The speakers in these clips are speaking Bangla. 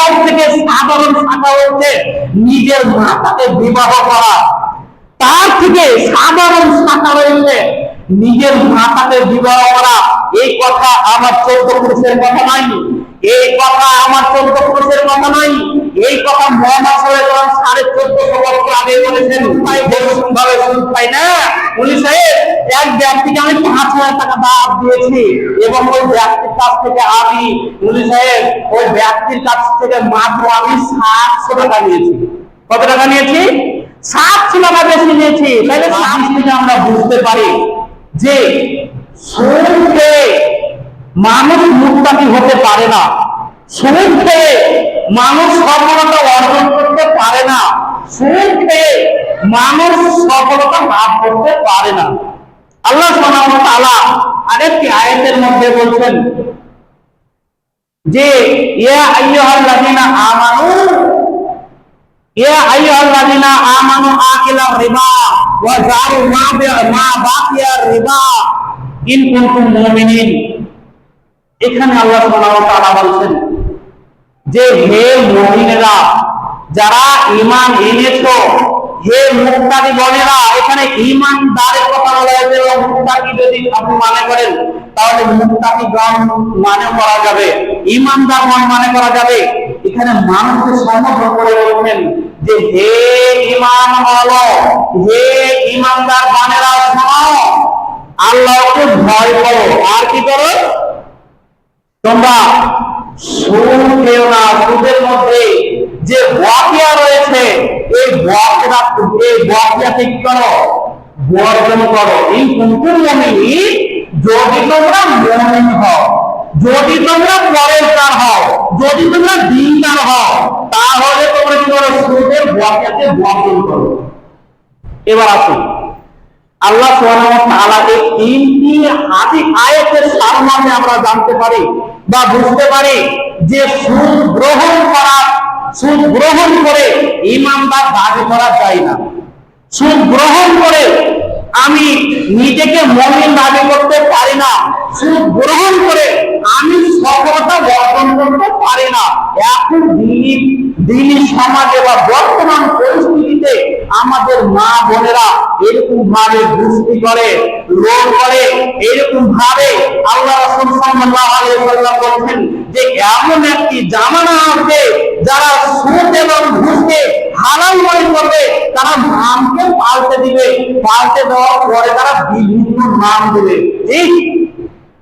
সব থেকে সাধারণ শাখা হচ্ছে নিজের মাতাকে বিবাহ করা। তার থেকে সাধারণ শাখা রয়েছে নিজের মাতাকে বিবাহ করা। এই কথা আমার চোদ্দ পুরুষের কথা নয় এই কথা আমার চোদ্দ পুরুষের কথা নয়, এই কথা মোহাম্মদ সাল্লাল্লাহু সাড়ে চোদ্দশো বছর আগে বলেছেন ভাবে সুদ পাই না? উনি সাহেব, এক ব্যক্তিকে আমি পাঁচ হাজার টাকা দাঁত দিয়েছি এবং ওই ব্যক্তির কাছ থেকে আমি, উনি সাহেব, ওই ব্যক্তির কাছ থেকে মাত্র আমি সাতশো টাকা নিয়েছি। কত টাকা নিয়েছি? সাতশো টাকা বেশি নিয়েছি। তাহলে সাত থেকে আমরা বুঝতে পারি যে সুদে মানুষ মুক্তাকি হতে পারে না। সুদে মানুষ সফলতা অর্জন করতে পারে না। সুদে মানুষ সফলতা লাভ করতে পারে না। আল্লাহ তাআলা আরেকটি আয়াতের মধ্যে বলছেন যে, ইয়া আইয়ুহাল্লাযীনা আমানু, ইয়া আইয়ুহাল্লাযীনা আমানু আকিলা রিবা ওয়া জারু মা বি- মা বাকিয়া রিবা। ইন কুনতুম মুমিনিন। এখানে আল্লাহ তাআলা বলছেন যে হে মুমিনেরা, যারা ইমান এনেছো, হে মুক্তাকি বনেরা, এখানে ঈমানদারের কথা বলা হয়েছে এবং মুক্তাকি যদি আপনি মানে করেন, তাহলে মুক্তাকি গণ মানে করা যাবে, ঈমানদার গণ মানে করা যাবে। এখানে মানুষকে সমগ্র করে বলছেন যে হে ইমান হলো হে ইমানদার বানেরা শোনো, আল্লাহকে ভয় করো। আর কি করো? তোমরা সুদ খেও না, সুদের মধ্যে যে বকেয়া রয়েছে, এই বকেয়া এই বকেয়াকে কি করো, বর্জন করো। এই কুকুর মমিনি, যদি তোমরা মমিন হও, যদি তোমরা পরেরকার হও, যদি তোমরা দিনদার হও, তাহলে তোমরা কি করো? সুদের বকেয়াকে বর্জন করো। এবার আসুন। আল্লাহ এই তিনটি আয়াতের সারমর্মে আমরা জানতে পারি বা বুঝতে পারি যে সুদ গ্রহণ করা, সুদ গ্রহণ করে ইমানদার দাবি করা যায় না। সুদ গ্রহণ করে আমি নিজেকে মমিন দাবি করতে পারি না। সুদ গ্রহণ করে আমি সফলতা অর্জন করতে পারি না। এখন দিনই দিনই সমাজে বা বর্তমান পরিস্থিতিতে আমাদের মা বোনেরা এরকম ভাবে দুষ্টি করে, রোগ করে এরকম ভাবে আল্লাহ রাসূল সাল্লাল্লাহু আলাইহি ওয়াসাল্লাম বলেন যে, এমন একটি জামানা আসবে যারা সুদ এবং ঘুষকে হালাল মনে করবে, তারা নামকে পাল্টে দিবে। পাল্টে দেওয়ার পরে তারা বিভিন্ন নাম দেবে। ঠিক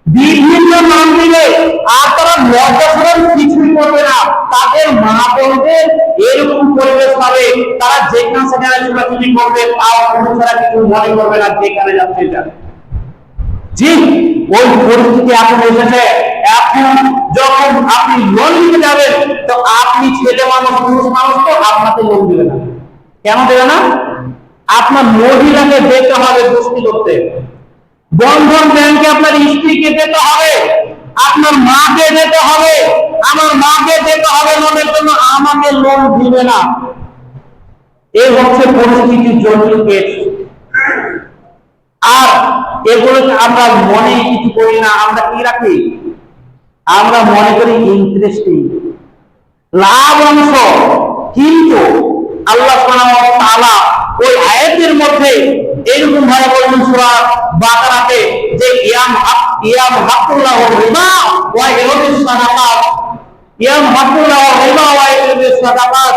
বিভিন্ন নাম আর তারা লজ্জাসরণ কিছুই করবে না। তাদের মা বোনদের এরকম পরিবেশ হবে তারা যেখানে সেখানে ছোটাছুটি করবে, তাও ছাড়া কিছু মনে করবে না যেখানে যাচ্ছে যাবে জি ওই পরিস্থিতি এখন এসেছে। এখন যখন আপনি লোন নিতে যাবেন, তো আপনি ছেলে মানুষ, পুরুষ মানুষ তো আপনাকে লোন দিবে না। কেন দেবে না? আপনার মহিলাকে যেতে হবে দুষ্টি করতে। বন্ধন ব্যাংকে আপনার স্ত্রীকে যেতে হবে। আপনার মাকে যেতে হবে। আমার মাকে যেতে হবে লোনের জন্য, আমাকে লোন দিবে না। এই হচ্ছে পরিস্থিতির জটিল কেস আর এগুলোকে আমরা মনে কিছু করি না, আমরা কি রাখি? আমরা মনে করি ইন্টারেস্টিং লাভ অংশ। কিন্তু আল্লাহ তাআলা ওই আয়াতের মধ্যে এরকম ভাবে বলছেন সূরা বাকারাতে যে, ইয়াম ইয়াম হাকুল্লাহ রিবা ওয়া ইউরিস সাদাকাত। ইয়াম হাকুল্লাহ রিবা ওয়া ইউরিস সাদাকাত।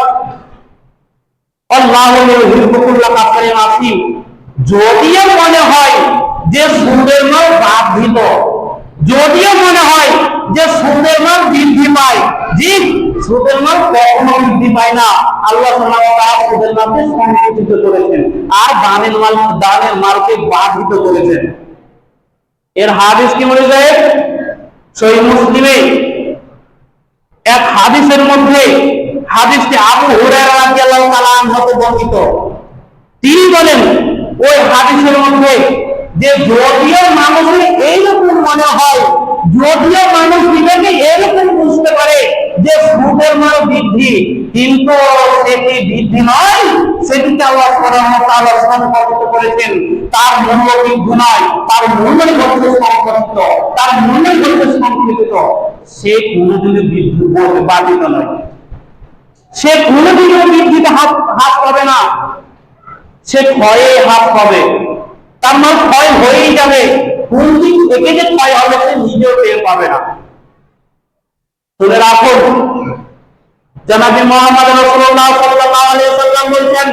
আল্লাহু ইউহিব্বু কুল্লা কাফারিন যদিও মনে হয় যে সুদের মাল বাধিত যদিও মনে হয় যে সুদের মাল বৃদ্ধি পায় জি সুদের মাল কখনো বৃদ্ধি পায় না। আল্লাহ সুদের মালকে সংকুচিত করেছেন আর দানের মাল, দানের মালকে বাধিত করেছেন। এর হাদিস কি বলে যায় সহিহ মুসলিমে এক হাদিসের মধ্যে হাদিসটি আবু হুরায়রা রাদিয়াল্লাহু তাআলা হতে বর্ণিত। তিনি বলেন ওই হাদিসের মধ্যে যে যদিও মানুষের এইরকম মনে হয়, যদিও মানুষ নিজেকে এরকম বুঝতে পারে যে সুদের মান বৃদ্ধি, কিন্তু সেটি বৃদ্ধি নয়, সেটিকে সংকল্পিত করেছেন। তার মূল্য বৃদ্ধি নয়, তার মূল্যই হচ্ছে সংকল্পিত তার মূল্যই হচ্ছে সংকল্পিত সে কোনোদিনই বৃদ্ধি বাধিত নয়। সে কোনোদিনও বৃদ্ধিতে হাত হাত পাবে না। সে ক্ষয়ে হাত পাবে তার মানে ক্ষয় হয়েই যাবে কোন দিক থেকে যে ক্ষয় হবে সে নিজেও টের পাবে না শুনে রাখুন জনাবি মোহাম্মদ রসুল্লাহ সাল্লাল্লাহু আলাইহি সাল্লাম বলছেন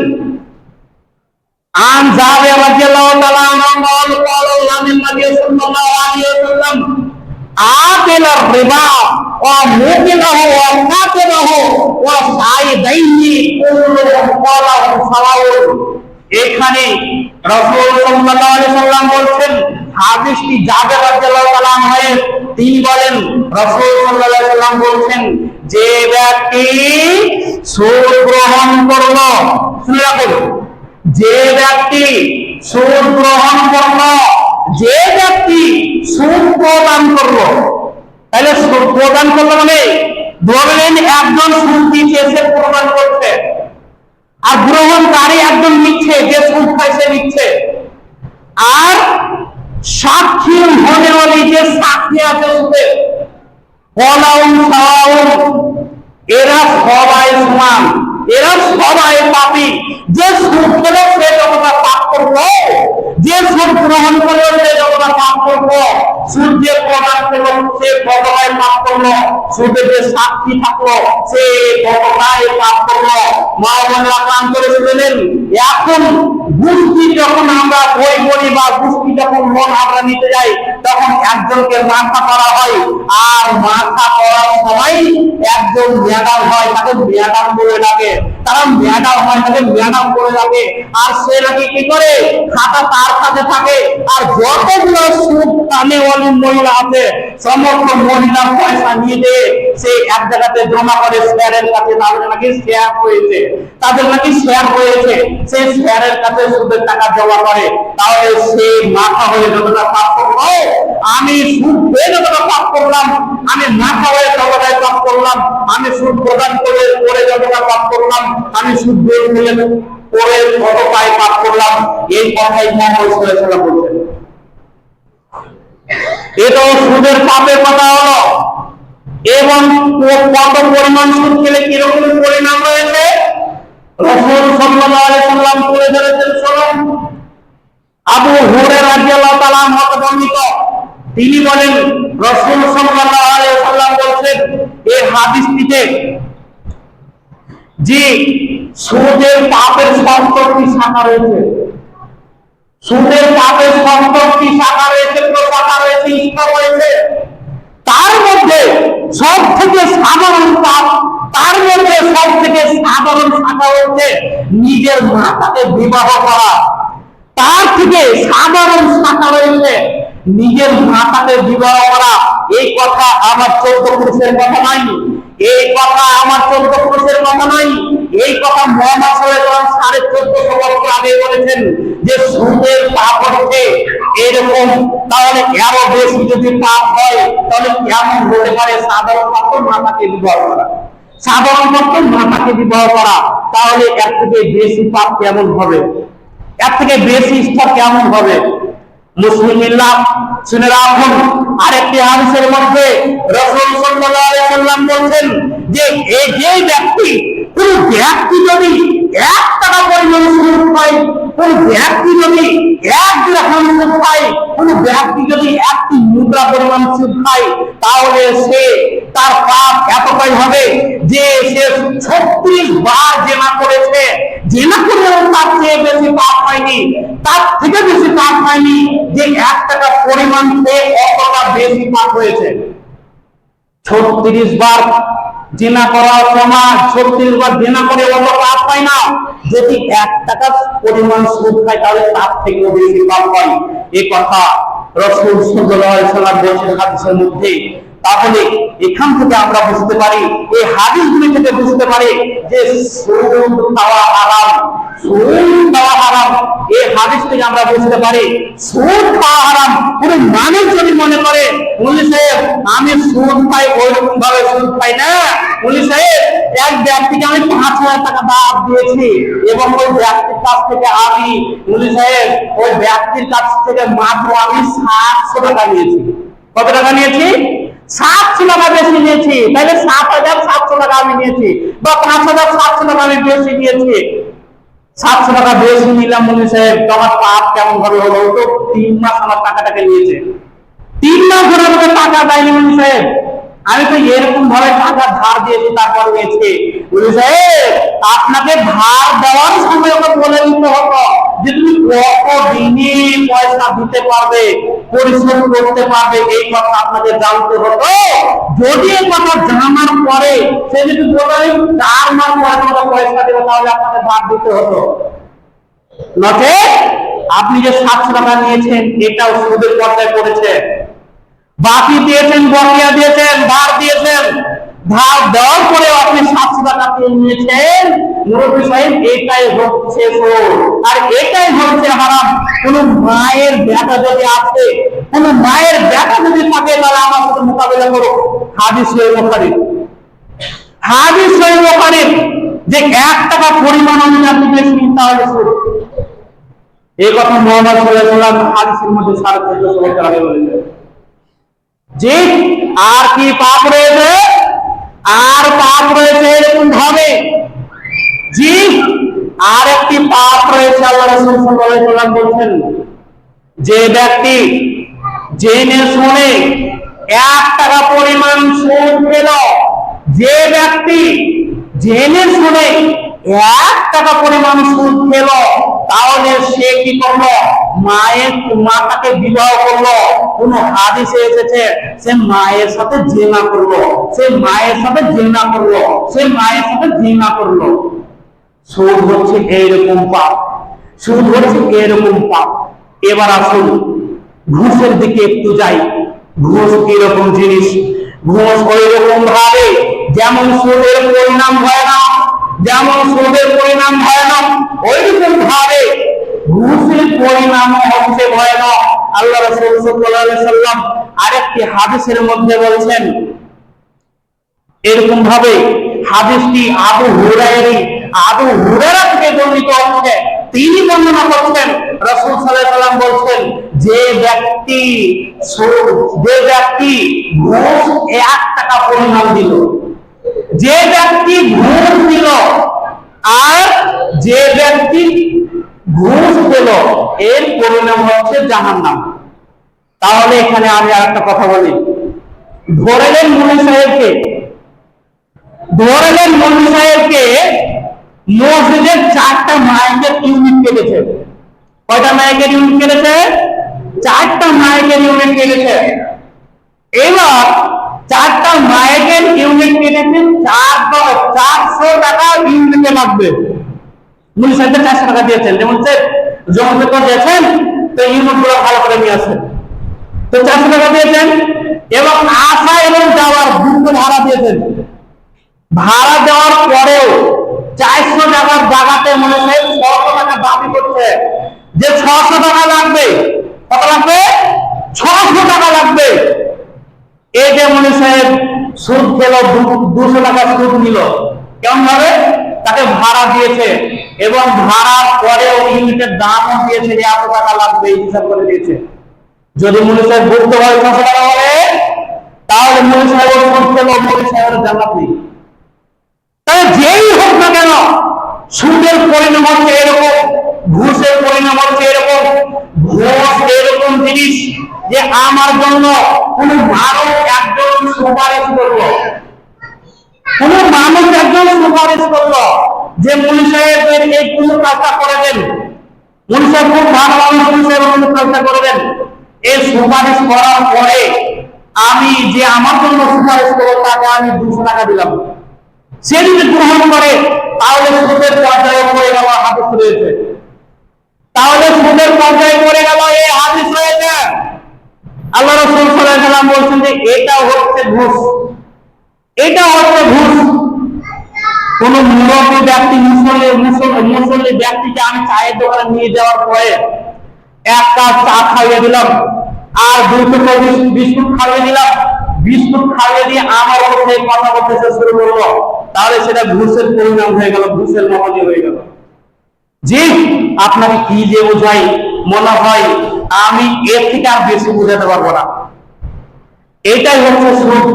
عن جابر رضي الله تعالى عنه قال قال الله النبي صلى الله عليه وسلم آكل الربا وموكله وكاتبه وسعيديه كلهم قاله سواء এখানে রসুল সাল্লাল্লাহু আলাইহি সাল্লাম বলছেন, হাদিসটি জাবের রাদিয়াল্লাহু আনহু তিনি বলেন, রসুল সাল্লাল্লাহু আলাইহি সাল্লাম বলছেন, যে ব্যক্তি সুদ গ্রহণ করল, শুনে রাখুন, যে ব্যক্তি সুদ গ্রহণ করল, যে ব্যক্তি সুদ প্রদান করল, তাহলে সুদ প্রদান করল মানে ধরলেন একজন সুদ দিচ্ছে সে প্রদান করছে আর গ্রহণকারী একজন নিচ্ছে যে সুদ খায় সে নিচ্ছে আর সাক্ষী মনে হলে যে সাক্ষী আছে সুদে ফলাউন সাওয়াউন এরা সবাই সমান, এরা সবাই পাপি। যে সুদ পেল সে পাপ। করব, যে সুদ গ্রহণ করল সে যতটা পাপ করব সুদ যে প্রদান করল সে ততটাই পাপ করল যে সাক্ষী থাকল, সে ততটাই পাপ করল করে এখন গুষ্টি যখন আমরা বই পড়ি বা গুষ্টি যখন মন আমরা নিতে যাই, তখন একজনকে মাথা করা হয়, আর মাথা একজন ম্যাডাম হয়, তাকে ম্যাডাম বলে ডাকে। তারা ম্যাডাম হয়, তাকে ম্যাডাম বলে ডাকে। আর সে নাকি কি করে? খাতা তার কাছে থাকে। আর যতগুলো সুদ কানে অনেক মহিলা আছে, সমস্ত মহিলা পয়সা নিয়ে দিয়ে সে এক জায়গাতে জমা করে স্যারের কাছে তাদের নাকি শেয়ার হয়েছে। তাদের নাকি শেয়ার হয়েছে। সেই শেয়ারের কাছে সুদের টাকা জমা করে। তাহলে সে মাথা হয়ে যতটা পাপ করল। আমি সুদ পেয়ে যতটা পাপ করলাম। আমি মাথা হয়ে করলাম, আমি সুদ প্রদান করে করে যতটা পাপ করলাম, আমি সুদ বের করে করে ততটাই পাপ করলাম, এই কথাই মোহাম্মদ বলছেন। এটাও সুদের পাপের কথা হলো। এবং কত পরিমাণ সুদ খেলে কীরকম পরিণাম রয়েছে? রসুল ধরেছেন আবু তিনি বলেন, রসুল আলাইহি সাল্লাম বলছেন এই হাদিসটিতে যে সুদের পাপের সত্তরটি শাখা রয়েছে। সুদের পাপের সত্তরটি শাখা রয়েছে, প্রশাখা রয়েছে রয়েছে। তার মধ্যে সব থেকে সাধারণ পাপ, তার মধ্যে সব থেকে সাধারণ শাখা হচ্ছে নিজের মাতাকে বিবাহ করা। তার থেকে সাধারণ শাখা রয়েছে নিজের মাতাকে বিবাহ করা, এই কথা আমার চোদ্দ পুরুষের কথা নাই এই কথা আমার চোদ্দ পুরুষের কথা নাই এই কথা মোহাম্মদ সাল্লাল্লাহু সাড়ে চোদ্দশো বছর আগে বলেছেন যে সুদের পাপ হচ্ছে এরকম, তাহলে আরও বেশি যদি পাপ হয়, তাহলে কেমন হতে পারে? সাধারণ পাপ মাতাকে বিবাহ করা। সাধারণ পাপ মাতাকে বিবাহ করা, তাহলে এর থেকে বেশি পাপ কেমন হবে? এর থেকে বেশি স্তর কেমন হবে? মুসলিম ইল্লাহ শুনে রাখুন, আরেকটি হাদিসের মধ্যে রাসূল সাল্লাল্লাহু আলাইহি সাল্লাম বলেন যে এই যে ব্যক্তি, কোন ব্যক্তি যদি এক টাকা পরিমাণ সুদ পায় কোন ব্যক্তি যদি এক গ্রাম সুদ পায়, কোন ব্যক্তি যদি একটি মুদ্রা পরিমাণ সুদ খায়, তাহলে সে তার পাপ এতটাই হবে যে সে ছত্রিশ বার জেনা করেছে। জেনা করলেও তার চেয়ে বেশি পাপ হয়নি। তার থেকে বেশি পাপ হয়নি যে এক টাকা পরিমাণ পেয়ে অতটা বেশি পাপ হয়েছে। ছত্রিশ বার জেনা করার সমাজ ছত্রিশ বার জেনা করে অত পাপ হয় না। যদি এক টাকা পরিমাণ সুদ খায় তাহলে তার থেকেও বেশি পাপ হয়। এই কথা রসুল সাল্লাম বলেছেন হাদিসের মধ্যে। তাহলে এখান থেকে আমরা বুঝতে পারি, এই হাদিসগুলি থেকে বুঝতে পারি যে সুদ খাওয়া হারাম। সুদ খাওয়া হারাম। এই হাদিস থেকে আমরা বুঝতে পারি, সুদ খাওয়া হারাম। কোন মানুষ যদি মনে করে উনি সাহেব আমি সুদ পাই ওইরকম ভাবে সুদ পাই না। উনি সাহেব এক ব্যক্তিকে আমি পাঁচ হাজার টাকা দাঁত দিয়েছি এবং ওই ব্যক্তির কাছ থেকে আমি উনি সাহেব ওই ব্যক্তির কাছ থেকে মাত্র আমি সাতশো টাকা নিয়েছি। কত টাকা নিয়েছি? সাতশো টাকা বেশি নিয়েছি। তাহলে সাত হাজার সাতশো টাকা আমি নিয়েছি বা পাঁচ হাজার সাতশো টাকা আমি বেশি নিয়েছি। সাতশো টাকা বেশি নিলাম মনে সাহেব তো আমার পাপ কেমন ভাবে হলো তো তিন মাস আমার টাকাটাকে নিয়েছে। তিন মাস ধরে আমাকে টাকা দেয়নি মনে সাহেব। আমি তো এরকম ভাবে টাকা ধার দিয়েছি তারপর নিয়েছি বলি সাহেব, আপনাকে ধার দেওয়ার সময় ওকে বলে দিতে হতো যে তুমি কত দিনে পয়সা দিতে পারবে পরিশ্রম করতে পারবে, এই কথা আপনাকে জানতে হতো। যদি এই কথা জানার পরে সে যদি বলে চার মাস পরে তোমাকে পয়সা দেবে, তাহলে আপনাকে ধার দিতে হতো। নচে আপনি যে সাতশো টাকা নিয়েছেন, এটাও সুদের পর্যায়ে পড়েছে। বাকি দিয়েছেন, বকেয়া দিয়েছেন, ধার দিয়েছেন। ধার দেওয়ার পরে আপনি সাতশো টাকা পেয়ে নিয়েছেন। মুরব্বী সাহেব, এটাই হচ্ছে আর এটাই হচ্ছে হারাম। কোন মায়ের ব্যাটা যদি আছে, কোন মায়ের ব্যাটা যদি থাকে, তাহলে আমার সাথে মোকাবিলা করো। হাদিস হয়ে মোকাবিল হাদিস হয়ে মোকাবিল যে এক টাকা পরিমাণ আমি আপনি বেশি তাহলে। এই কথা মোহাম্মদ সাল্লাল্লাহু আলাইহি ওয়াসাল্লাম হাদিসের মধ্যে সাড়ে চোদ্দশো বছর আগে বলেছেন। জি আর কি পাপ রয়েছে? আর পাপ রয়েছে এরকম ভাবে। জি আর একটি পাপ রয়েছে, আল্লাহ বলছেন, যে ব্যক্তি জেনে শুনে এক টাকা পরিমাণ সুদ পেল, যে ব্যক্তি জেনে শুনে এক টাকা পরিমাণ সুদ পেল তাহলে সে কি করল? মায়ের মাতাকে বিবাহ করল। কোন হাদিসে এসেছে, সে মায়ের সাথে জেনা করল। সে মায়ের সাথে জেনা করল। সে মায়ের সাথে জেনা করল। সুদ হচ্ছে এইরকম পাপ। সুদ হচ্ছে এরকম পাপ। এবার আসুন, ঘুষের দিকে একটু যাই। ঘুষ কীরকম জিনিস? ঘুষ ওই রকম ভাবে, যেমন সুদের পরিণাম হয় না যেমন সুদের পরিণাম ভয়ানক ওই রকম ভাবে ঘুষের পরিণাম হচ্ছে ভয়ানক আল্লাহ রাসূল সাল্লাম আরেকটি হাদিসের মধ্যে বলছেন, এরকম ভাবে হাদিসটি আবু হুরায়রি, আবু হুরায়রা থেকে বর্ণিত হচ্ছে। তিনি বর্ণনা করছেন, রসুল সাল্লাম বলছেন, যে ব্যক্তি যে ব্যক্তি ঘুষ এক টাকা পরিমাণ দিল, যে ব্যক্তি আর যে ব্যক্তি ঘুষ দিল এর পরিণাম হচ্ছে জাহান্নাম। তাহলে এখানে আমি আর একটা কথা বলি। ধরে নেন মুনি সাহেবকে। ধরে নেন মুনি সাহেবকে মসজিদের চারটা মাইকের ইউনিট কেটেছে। কয়টা মাইকের ইউনিট কেটেছে? চারটা মাইকের ইউনিট কেটেছে। এবার চারটা মাইকের চারশো টাকা ইউনিটে লাগবে। মুনি সাহেবকে চারশো টাকা দিয়েছেন। যেমন সে জমা পেপার দিয়েছেন, তো ইউনিটগুলো ভালো করে নিয়ে আসেন। তো চারশো টাকা দিয়েছেন এবং আসা এবং যাওয়ার দুটো ভাড়া দিয়েছেন। ভাড়া দেওয়ার পরেও চারশো টাকার জায়গাতে মনে হয় ছশো টাকা দাবি করছে। যে ছশো টাকা লাগবে, কত লাগবে? ছশো টাকা লাগবে। এই যে মনে সাহেব সুদ খেল দুশো টাকা সুদ নিল। কেমন ভাবে তাকে ভাড়া দিয়েছে। এবং ভাড়ার পরেও ইউনিটের দামও দিয়েছে যে এত টাকা লাগবে, এই হিসাব করে দিয়েছে। যদি মনে সাহেব ভুগতে হয় ছশো টাকা বলে, তাহলে মনে সাহেব সুদ খেল মনে সাহেবের জান্নাত নেই। তাহলে যেই হোক না কেন, সুদের পরিণাম হচ্ছে এরকম, ঘুষের পরিণাম হচ্ছে এরকম, ঘুষ এরকম জিনিস যে আমার জন্য কোন মানুষ একজন সুপারিশ করল। কোন মানুষ একজন সুপারিশ করল যে মুনি সাহেবের এই কোন কাজটা করে দেন মুনি সাহেব খুব ভালো মানুষ মুনি সাহেব কোন কাজটা করে দেন এই সুপারিশ করার পরে আমি যে আমার জন্য সুপারিশ করব, তাকে আমি দুশো টাকা দিলাম। সে যদি গ্রহণ করে, তাহলে সুদের পর্যায়ে পড়ে গেল হাদিস রয়েছে তাহলে সুদের পর্যায়ে পড়ে গেল এই হাদিস রয়েছে। আল্লাহ রসুল সাল্লাম বলছেন যে এটা হচ্ছে ঘুষ। এটা হচ্ছে ঘুষ কোন মুরব্বী ব্যক্তি মুসল্লি মুসল্লি ব্যক্তিকে আমি চায়ের দোকানে নিয়ে যাওয়ার পরে এক কাপ চা খাইয়ে দিলাম, আর টুকরো বিস্কুট খাইয়ে দিলাম। বিস্কুট খাইয়ে দিয়ে আমার ওপর কথা বলতে সে শুরু করল। তাহলে সেটা ঘুষের পরিণাম হয়ে গেল ঘুষের মহলে হয়ে গেল। জি, আপনাকে কি যে বোঝাই? মনে হয় আমি এর থেকে আর বেশি বোঝাতে পারব না। এটাই হচ্ছে সুদ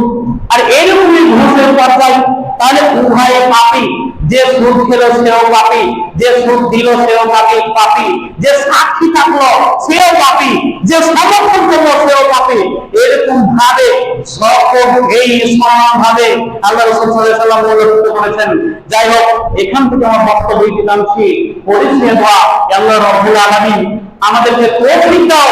আর এইরকমই ঘুষের পর্যায় তাহলে উভয়ে পাপি। যে সুদ খেলো সেও পাপি, যে সুদ দিল সেও পাপি পাপি। যে সাক্ষী থাকল সেও পাপি, যে সমর্থন করল সেও পাপি। এরকম ভাবে সকল এই সমান ভাবে আল্লাহ রসুল আলাইহি ওয়াসাল্লাম বলেছেন, যাই হোক, এখান থেকে আমার বক্তব্য দিলাম কি? পরিচয় দেওয়া, আল্লাহ রব্বুল আলামিন আমাদেরকে তৌফিক দাও।